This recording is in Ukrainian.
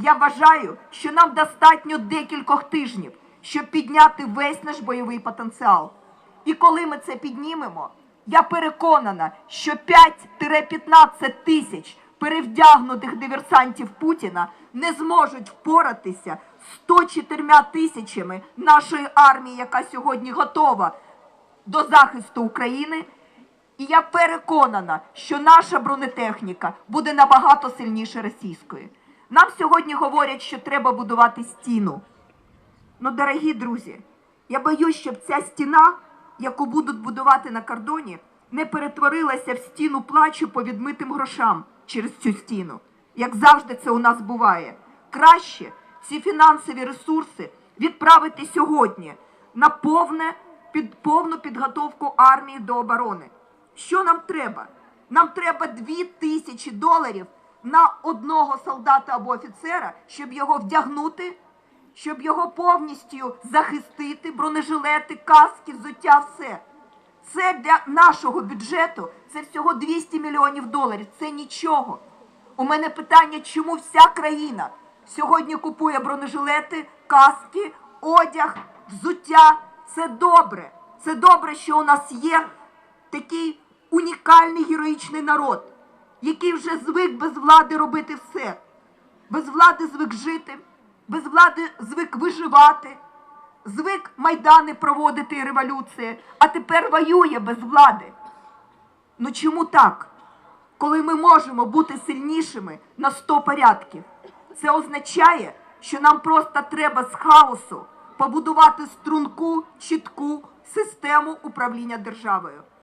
Я вважаю, що нам достатньо декількох тижнів, щоб підняти весь наш бойовий потенціал. І коли ми це піднімемо, я переконана, що 5-15 тисяч перевдягнутих диверсантів Путіна не зможуть впоратися з 104 тисячами нашої армії, яка сьогодні готова до захисту України. І я переконана, що наша бронетехніка буде набагато сильніше російської. Нам сьогодні говорять, що треба будувати стіну. Ну, дорогі друзі, я боюсь, щоб ця стіна, яку будуть будувати на кордоні, не перетворилася в стіну плачу по відмитим грошам через цю стіну. Як завжди це у нас буває. Краще ці фінансові ресурси відправити сьогодні на повне, під, повну підготовку армії до оборони. Що нам треба? Нам треба 2 тисячі доларів на одного солдата або офіцера, щоб його вдягнути щоб його повністю захистити, бронежилети, каски, взуття, все. Це для нашого бюджету це всього 200 мільйонів доларів. Це нічого. У мене питання, чому вся країна сьогодні купує бронежилети, каски, одяг, взуття. Це добре. Це добре, що у нас є такий унікальний героїчний народ, який вже звик без влади робити все без влади звик жити, без влади звик виживати, звик майдани проводити і революції, а тепер воює без влади. Ну чому так? Коли ми можемо бути сильнішими на 100 порядків, це означає, що нам просто треба з хаосу побудувати струнку, чітку систему управління державою.